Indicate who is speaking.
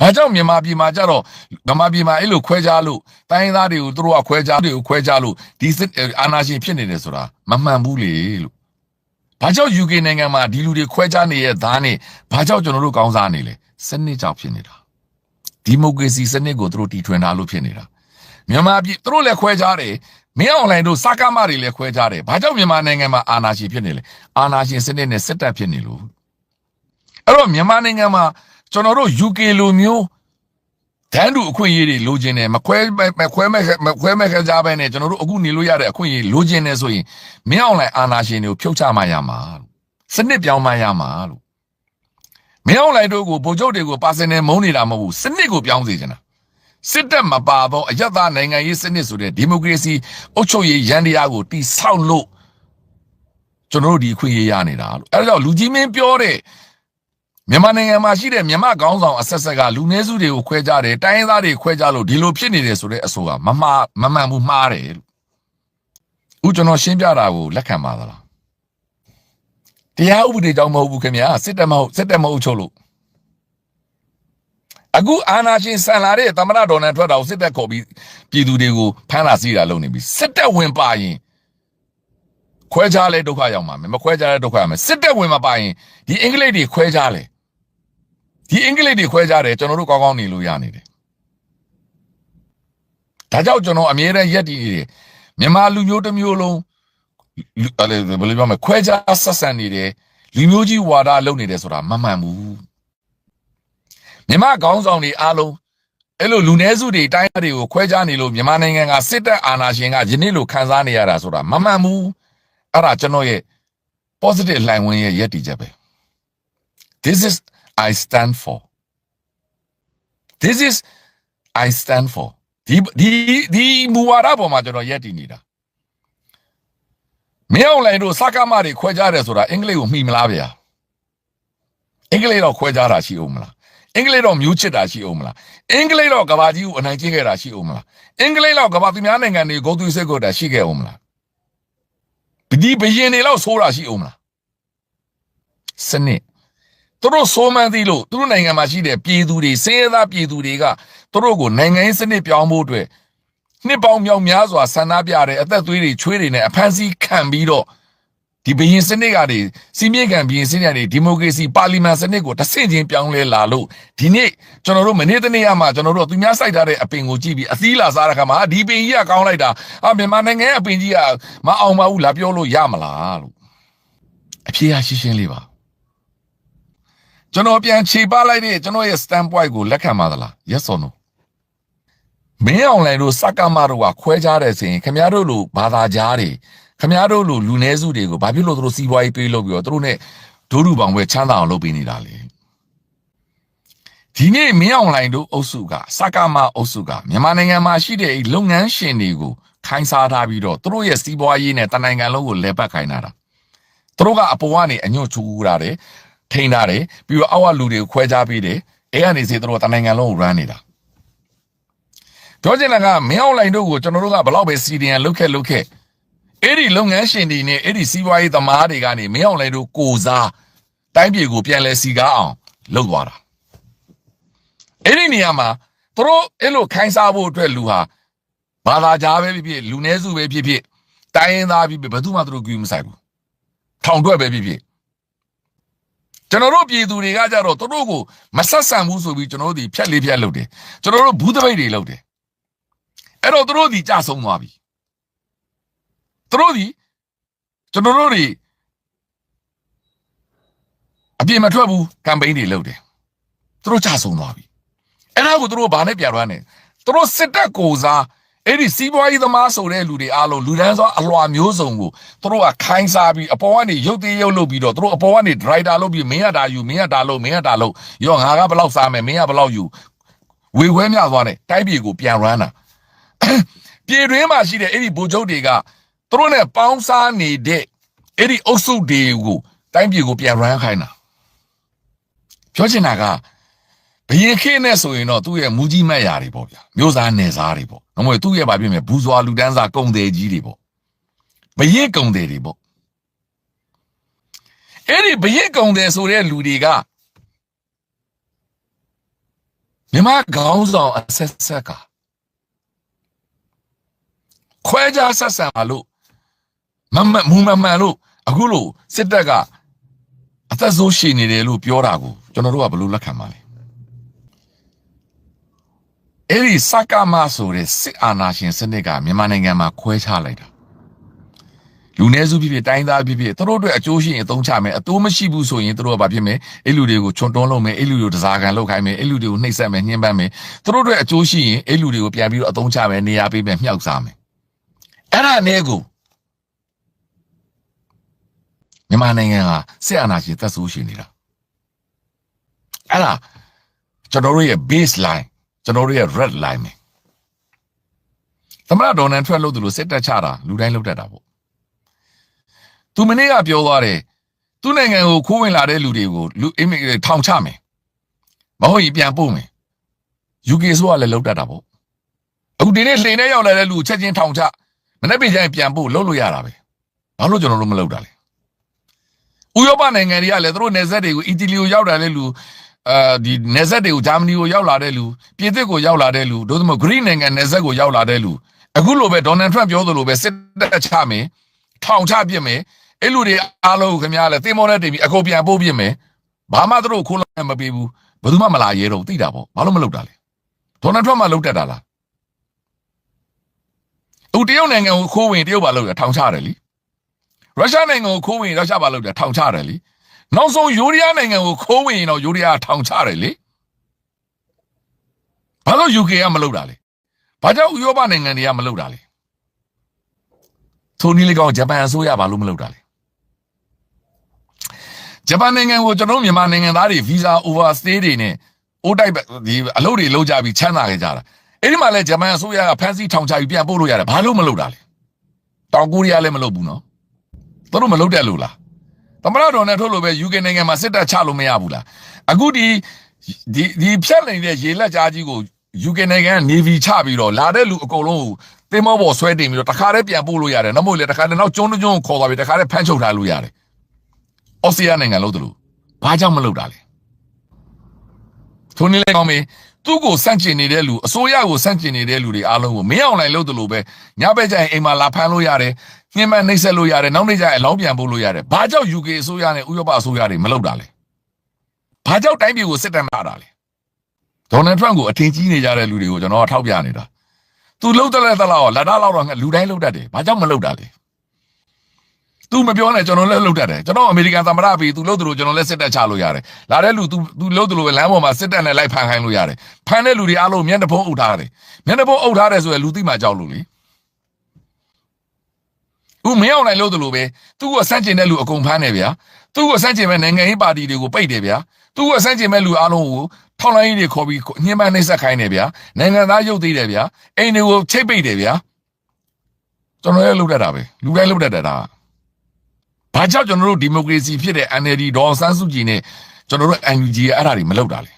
Speaker 1: ဘာကြောင့်မြန်မာပြည်မှာကြတော့မြန်မာပြည်မှာအဲ့လိုခွဲခြားလို့တိုင်းရင်းသားတွေကိုသူတို့ကခွဲခြားတွေကိုခွဲခြားလို့ဒီစစ်အာဏာရှင်ဖြစ်နေတယ်ဆိုတာမမှန်ဘူးလေလို့ဘာကြောင့် UK နိုင်ငံမှာဒီလူတွေခွဲခြားနေရဲ့သားနဲ့ဘာကြောင့်ကျွန်တော်တို့ကောင်းစားနေလဲစနစ်ကြောင့်ဖြစ်နေတာဒီမိုကရေစီစနစ်ကိုသူတို့တီထွင်ထားလို့ဖြစ်နေတာမြန်မာပြည်သူတို့လည်းခွဲခြားတယ်မင်းအွန်လိုင်းတို့စကားမတွေလည်းခွဲခြားတယ်ဘာကြောင့်မြန်မာနိုင်ငံမှာအာဏာရှင်ဖြစ်နေလဲအာဏာရှင်စနစ်နဲ့စစ်တပ်ဖြစ်နေလို့အဲ့တော့မြန်မာနိုင်ငံမှာ ကျွန်တော်တို့ UK လိုမျိုးတန်းတူအခွင့်အရေးတွေလိုချင်တယ်မခွဲမခွဲမဲ့မခွဲမဲ့ခကြပဲနဲ့ကျွန်တော်တို့အခုနေလို့ရတဲ့အခွင့်အရေးလိုချင်တယ်ဆိုရင်မင်းအောင်လိုင်အာနာရှင်တွေကိုဖြုတ်ချမှရမှာလို့စနစ်ပြောင်းမှရမှာလို့မင်းအောင်လိုင်တို့ကိုဗိုလ်ချုပ်တွေကိုပါစင်နယ်မုန်းနေတာမဟုတ်ဘူးစနစ်ကိုပြောင်းစေချင်တာစစ်တပ်မပါတော့အယက်သားနိုင်ငံရေးစနစ်ဆိုတဲ့ဒီမိုကရေစီအုပ်ချုပ်ရေးရန်တရားကိုတိဆောက်လို့ကျွန်တော်တို့ဒီအခွင့်အရေးရနေတာလို့အဲ့ဒါကြောင့်လူကြီးမင်းပြောတဲ့ မြန်မာနိုင်ငံမှာရှိတဲ့မြန်မာခေါင်းဆောင်အဆက်ဆက်ကလူနည်းစုတွေကိုခွဲကြတယ်တိုင်းရင်းသားတွေခွဲကြလို့ဒီလိုဖြစ်နေတယ်ဆိုတဲ့အဆိုကမမှားမမှန်ဘူးမှားတယ်လို့ဥကျွန်တော်ရှင်းပြတာကိုလက်ခံပါသလားတရားဥပဒေကြောင့်မဟုတ်ဘူးခင်ဗျာစစ်တပ်မဟုတ်စစ်တပ်မဟုတ်ချုပ်လို့အခုအာဏာရှင်ဆန်လာတဲ့သမ္မတဒေါ်နယ်ထွက်တာကိုစစ်တပ်ခေါ်ပြီးပြည်သူတွေကိုဖမ်းလာစီးတာလုပ်နေပြီစစ်တပ်ဝင်ပါရင်ခွဲခြားလဲဒုက္ခရောက်မှာမယ်မခွဲခြားလဲဒုက္ခရောက်မယ်စစ်တပ်ဝင်မပါရင်ဒီအင်္ဂလိပ်တွေခွဲခြားလဲ ဒီအင်္ဂလိပ်တွေခွဲကြတယ်ကျွန်တော်တို့ကောင်းကောင်းနေလို့ရနေတယ်ဒါကြောင့်ကျွန်တော်အမြဲတမ်းရက်တည်နေတယ်မြန်မာလူမျိုးတစ်မျိုးလုံးလူအဲ့လေဘယ်လိုပြောမလဲခွဲခြားဆက်ဆံနေတယ်လူမျိုးကြီးဝါဒလုပ်နေတယ်ဆိုတာမမှန်ဘူးမြန်မာခေါင်းဆောင်တွေအားလုံးအဲ့လိုလူနည်းစုတွေတိုင်းသားတွေကိုခွဲခြားနေလို့မြန်မာနိုင်ငံကစစ်တပ်အာဏာရှင်ကယနေ့လိုခံစားနေရတာဆိုတာမမှန်ဘူးအဲ့ဒါကျွန်တော်ရဲ့ positive လှိုင်ဝင်ရဲ့ရက်တည်ချက်ပဲ this is I stand for. This is I stand for. ဒီဒီဒီမူဝါဒပေါ်မှာကျွန်တော်ရက်တည်နေတာမင်းအောင်လိုင်တို့စကားမတွေခွဲကြတယ်ဆိုတာအင်္ဂလိပ်ကိုမှီမလားဗျာအင်္ဂလိပ်တော့ခွဲကြတာရှိအောင်မလားအင်္ဂလိပ်တော့မျိုးချစ်တာရှိအောင်မလားအင်္ဂလိပ်တော့ကဘာကြီးကိုအနိုင်ကျင့်ခဲ့တာရှိအောင်မလားအင်္ဂလိပ်တော့ကဘာသူများနိုင်ငံတွေဂုံသွေးစိတ်ကိုတာရှိခဲ့အောင်မလားဒီဘရင်တွေတော့ဆိုးတာရှိအောင်မလားစနစ် သူတို့စိုးမှန်းသိလို့သူတို့နိုင်ငံမှာရှိတဲ့ပြည်သူတွေစင်းရဲသားပြည်သူတွေကသူတို့ကိုနိုင်ငံရေးစနစ်ပြောင်းဖို့အတွက်နှစ်ပေါင်းမြောက်များစွာဆန္ဒပြတဲ့အသက်သွေးတွေချွေးတွေနဲ့အဖမ်းဆီးခံပြီးတော့ဒီဘရင်စနစ်ကနေစီမင်းကံဘရင်စနစ်ကနေဒီမိုကရေစီပါလီမန်စနစ်ကိုတဆင့်ချင်းပြောင်းလဲလာလို့ဒီနေ့ကျွန်တော်တို့မနေ့တနေ့ကမှကျွန်တော်တို့သူများစိုက်ထားတဲ့အပင်ကိုကြည့်ပြီးအသီးလာစားတဲ့ခါမှာဒီပင်ကြီးကကောင်းလိုက်တာအာမြန်မာနိုင်ငံရဲ့အပင်ကြီးကမအောင်ပါဘူးလာပြောလို့ရမလားလို့အဖြေကရှင်းရှင်းလေးပါ ကျွန်တော်ပြန်ခြေပလိုက်တဲ့ကျွန်တော်ရဲ့ stand point ကိုလက်ခံပါသလား yes or no မင်းအောင်လိုင်တို့စက္ကမတို့ကခွဲခြားတဲ့ဆိုရင်ခမရတို့လိုဘာသာကြားတွေခမရတို့လိုလူနည်းစုတွေကိုဘာဖြစ်လို့သူတို့စီးပွားရေးပေးလို့ပြီးတော့သူတို့ ਨੇ ဒိုးဒူပေါင်ပဲချမ်းသာအောင်လုပ်ပေးနေတာလေဒီနေ့မင်းအောင်လိုင်တို့အုပ်စုကစက္ကမအုပ်စုကမြန်မာနိုင်ငံမှာရှိတဲ့အဲ့လုပ်ငန်းရှင်တွေကိုခိုင်းစားထားပြီးတော့သူတို့ရဲ့စီးပွားရေးနဲ့တနိုင်ငံလုံးကိုလဲပတ်ခိုင်းတာသူတို့ကအပေါ်ကနေအညွန့်ချူတာတယ် ထိန်းထားတယ်ပြီးတော့အောက်ကလူတွေကိုခွဲခြားပေးတယ်အဲကနေစေသူတို့တနိုင်ငံလုံးကို run နေတာပြောချင်တာကမင်းအောင်လိုင်တို့ကိုကျွန်တော်တို့ကဘလောက်ပဲစီဒီယန်လုတ်ခဲ့လုတ်ခဲ့အဲ့ဒီလုပ်ငန်းရှင်တွေနဲ့အဲ့ဒီစီးပွားရေးသမားတွေကနေမင်းအောင်လိုင်တို့ကိုစားတိုင်းပြည်ကိုပြန်လဲစီကားအောင်လုပ်သွားတာအဲ့ဒီနေရာမှာသူတို့အဲ့လိုခိုင်းစားဖို့အတွက်လူဟာဘာသာကြားပဲဖြစ်ဖြစ်လူနည်းစုပဲဖြစ်ဖြစ်တိုင်းရင်းသားဖြစ်ဖြစ်ဘယ်သူမှသူတို့ကြည့်မဆိုင်ဘူးထောင်တွက်ပဲဖြစ်ဖြစ် ကျွန်တော်တို့ပြည်သူတွေကကြတော့သူတို့ကိုမဆက်ဆံဘူးဆိုပြီးကျွန်တော်တို့ဒီဖြက်လေးဖြက်လုပ်တယ်ကျွန်တော်တို့ဘူးတပိတ်တွေလုပ်တယ်အဲ့တော့သူတို့ဒီကြဆုံးသွားပြီသူတို့ဒီကျွန်တော်တို့တွေအပြင်မထွက်ဘူးကမ်ပိန်းတွေလုပ်တယ်သူတို့ကြဆုံးသွားပြီအဲ့ဒါကိုသူတို့ဘာနဲ့ပြရမ်းနေသူတို့စစ်တပ်ကိုစား အဲ့ဒီစီးပွားရေးသမားဆိုတဲ့လူတွေအားလုံးလူဒန်းစောအလွှာမျိုးစုံကိုသူတို့ကခိုင်းစားပြီးအပေါ်ကနေရုပ်သေးရုပ်လုပ်ပြီးတော့သူတို့အပေါ်ကနေဒရိုက်တာလုပ်ပြီးမင်းကဒါယူမင်းကဒါလုပ်မင်းကဒါလုပ်ရောငါကဘယ်လောက်စားမယ်မင်းကဘယ်လောက်ယူဝေခွဲမြသွားတယ်တိုက်ပြည်ကိုပြန်ရမ်းတာပြည်တွင်းမှာရှိတဲ့အဲ့ဒီဗိုလ်ချုပ်တွေကသူတို့နဲ့ပေါင်းစားနေတဲ့အဲ့ဒီအုပ်စုတွေကိုတိုင်းပြည်ကိုပြန်ရမ်းခိုင်းတာပြောချင်တာက ဘယင်ခေနဲ့ဆိုရင်တော့သူ့ရဲ့မူကြီးမက်ရာတွေပေါ့ဗျာမျိုးစားနယ်စားတွေပေါ့။မဟုတ်သူ့ရဲ့ဗာပြည့်မယ်ဘူးစွာလူတန်းစားကုံတယ်ကြီးတွေပေါ့။ဘယင်ကုံတယ်တွေပေါ့။အဲ့ဒီဘယင်ကုံတယ်ဆိုတဲ့လူတွေကမြန်မာခေါင်းဆောင်အဆက်ဆက်ကခွဲခြားဆက်ဆံပါလို့မမမူမမှန်လို့အခုလို့စစ်တပ်ကအသက်ဆိုးရှိနေတယ်လို့ပြောတာကိုကျွန်တော်တို့ကဘယ်လိုလက်ခံပါလဲ အဲ့ဒီစကားမဆိုတဲ့စစ်အာဏာရှင်စနစ်ကမြန်မာနိုင်ငံမှာခွဲခြားလိုက်တာလူနည်းစုဖြစ်ဖြစ်တိုင်းသားဖြစ်ဖြစ်သူတို့အတွက်အကျိုးရှိရင်အသုံးချမယ်အတိုးမရှိဘူးဆိုရင်သူတို့ကဘာဖြစ်မယ်အဲ့လူတွေကိုခြုံတွန်းလုပ်မယ်အဲ့လူတွေကိုတစားကန်လုပ်ခိုင်းမယ်အဲ့လူတွေကိုနှိပ်စက်မယ်ညှဉ်းပန်းမယ်သူတို့အတွက်အကျိုးရှိရင်အဲ့လူတွေကိုပြန်ပြီးတော့အသုံးချမယ်နေရာပေးမယ်မြှောက်စားမယ်အဲ့ဒါနဲ့ကိုမြန်မာနိုင်ငံကစစ်အာဏာရှင်သက်ဆိုးရှိနေတာအဲ့ဒါကျွန်တော်တို့ရဲ့ baseline ကျွန်တော်တို့ရဲ့ red line ပဲသမရဒေါ်နယ်ထရက်လို့သူလို့စစ်တက်ချတာလူတိုင်းလုပ်တတ်တာပေါ့သူမနေ့ကပြောသွားတယ်သူ့နိုင်ငံကိုခိုးဝင်လာတဲ့လူတွေကိုလူအိမ်ထောင်ချမယ်မဟုတ်ရင်ပြန်ပို့မယ် UK ဆိုတာလည်းလုပ်တတ်တာပေါ့အခုဒီနေ့လှိန်ထဲရောက်လာတဲ့လူကိုချက်ချင်းထောင်ချမနေ့ပြင်ကျရင်ပြန်ပို့လုပ်လို့ရတာပဲဘာလို့ကျွန်တော်တို့မလုပ်တာလဲဥရောပနိုင်ငံတွေကလည်းသူတို့နယ်စပ်တွေကိုအီတလီကိုရောက်လာတဲ့လူ အာဒီနယ်စပ်တွေကိုဂျာမနီကိုရောက်လာတဲ့လူပြင်သစ်ကိုရောက်လာတဲ့လူတို့သမဂရိနိုင်ငံနယ်စပ်ကိုရောက်လာတဲ့လူအခုလိုပဲဒေါ်နယ်ထရန့်ပြောသလိုပဲစစ်တပ်ချမယ်ထောင်ချပြစ်မယ်အဲ့လူတွေအားလုံးခင်ဗျားလည်းသင်္ဘောနဲ့တင်ပြီးအကုန်ပြန်ပို့ပြစ်မယ်ဘာမှသူတို့ခိုးလို့မပေးဘူးဘယ်သူမှမလာရဲတော့သိတာပေါ့ဘာလို့မလုပ်တာလဲဒေါ်နယ်ထရန့်မှလုပ်တတ်တာလားဦးတရုတ်နိုင်ငံကိုခိုးဝင်တရုတ်ပါလို့ရထောင်ချတယ်လीရုရှားနိုင်ငံကိုခိုးဝင်ရုရှားပါလို့ရထောင်ချတယ်လी နောက်ဆုံးယူရီးယားနိုင်ငံကိုခိုးဝင်ရင်တော့ယူရီးယားထောင်ချတယ်လေဘာလို့ UK ကမလုပ်တာလဲဘာကြောင့်ဥရောပနိုင်ငံတွေကမလုပ်တာလဲထိုနည်းလေကောင်ဂျပန်အစိုးရဘာလို့မလုပ်တာလဲဂျပန်နိုင်ငံကိုကျွန်တော်မြန်မာနိုင်ငံသားတွေ visa overstay တွေနဲ့အိုးတိုက်ဒီအလုပ်တွေလုပ်ကြပြီးချမ်းသာခဲ့ကြတာအဲ့ဒီမှာလဲဂျပန်အစိုးရကဖမ်းဆီးထောင်ချပြီးပြန်ပို့လို့ရတယ်ဘာလို့မလုပ်တာလဲတောင်ကိုရီးယားလည်းမလုပ်ဘူးနော်သူတို့မလုပ်တဲ့လို့လား သမရတော်နဲ့ထုတ်လို့ပဲ UK နိုင်ငံမှာစစ်တပ်ချလို့မရဘူးလားအခုဒီဒီဒီဖြတ်နေတဲ့ရေလက်ကြားကြီးကို UK နိုင်ငံက Navy ချပြီးတော့လာတဲ့လူအကုန်လုံးကိုတင်မောပေါ်ဆွဲတင်ပြီးတော့တခါတည်းပြန်ပို့လို့ရတယ်။နောက်မို့လေတခါတည်းနောက်ကျွန်းကျွန်းကိုခေါ်သွားပြီးတခါတည်းဖမ်းချုပ်ထားလို့ရတယ်။အော်စတြေးလျနိုင်ငံလို့တလို့ဘာကြောင့်မလုပ်တာလဲ။ထိုနည်းလည်းကောင်းပြီသူ့ကိုစန့်ကျင်နေတဲ့လူအစိုးရကိုစန့်ကျင်နေတဲ့လူတွေအားလုံးကိုမင်းအောင်နိုင်လို့တလို့ပဲညဘက်ကျရင်အိမ်မှာလာဖမ်းလို့ရတယ်။ ညှိမနှိမ့်ဆက်လို့ရတယ်နောက်နေ့ကျရင်အလောင်းပြန်ပို့လို့ရတယ်ဘာကြောင့် UK အစိုးရနဲ့ဥရောပအစိုးရတွေမလုပ်တာလဲဘာကြောင့်တိုင်းပြည်ကိုစစ်တမ်းလာတာလဲဒေါ်နယ်ထရန့်ကိုအထင်ကြီးနေကြတဲ့လူတွေကိုကျွန်တော်ကထောက်ပြနေတာသူလှုပ်တယ်လဲသလားလက်ထားလောက်တော့လူတိုင်းလှုပ်တတ်တယ်ဘာကြောင့်မလှုပ်တာလဲသူမပြောနဲ့ကျွန်တော်လည်းလှုပ်တတ်တယ်ကျွန်တော်အမေရိကန်သမ္မတပြီသူလှုပ်တယ်လို့ကျွန်တော်လည်းစစ်တပ်ချလို့ရတယ်လာတဲ့လူသူသူလှုပ်တယ်လို့ပဲလမ်းပေါ်မှာစစ်တပ်နဲ့လိုက်ဖမ်းခိုင်းလို့ရတယ်ဖမ်းတဲ့လူတွေအားလုံးမျက်နှာဖုံးအုပ်ထားတယ်မျက်နှာဖုံးအုပ်ထားတယ်ဆိုရင်လူသိမှကြောက်လို့လေ ဦးမင်းအောင်နိုင်လို့တယ်လို့ပဲသူ့ကိုစန့်ကျင်တဲ့လူအကုန်ဖမ်းနေဗျာ။သူ့ကိုစန့်ကျင်မဲ့နိုင်ငံရေးပါတီတွေကိုပိတ်တယ်ဗျာ။သူ့ကိုစန့်ကျင်မဲ့လူအားလုံးကိုထောက်လိုင်းကြီးတွေခေါ်ပြီးညှဉ်းပန်းနှိပ်စက်ခိုင်းတယ်ဗျာနိုင်ငံသားရုပ်သေးတယ်ဗျာအိမ်တွေကိုချိတ်ပိတ်တယ်ဗျာကျွန်တော်လည်းလုပ်တတ်တာပဲလူတိုင်းလုပ်တတ်တယ်ဒါဘာကြောင့်ကျွန်တော်တို့ဒီမိုကရေစီဖြစ်တဲ့ NLD ဒေါ်ဆန်းစုကြည်နဲ့ကျွန်တော်တို့ NUG ရဲ့အဲ့ဒါတွေမလုပ်တာလဲ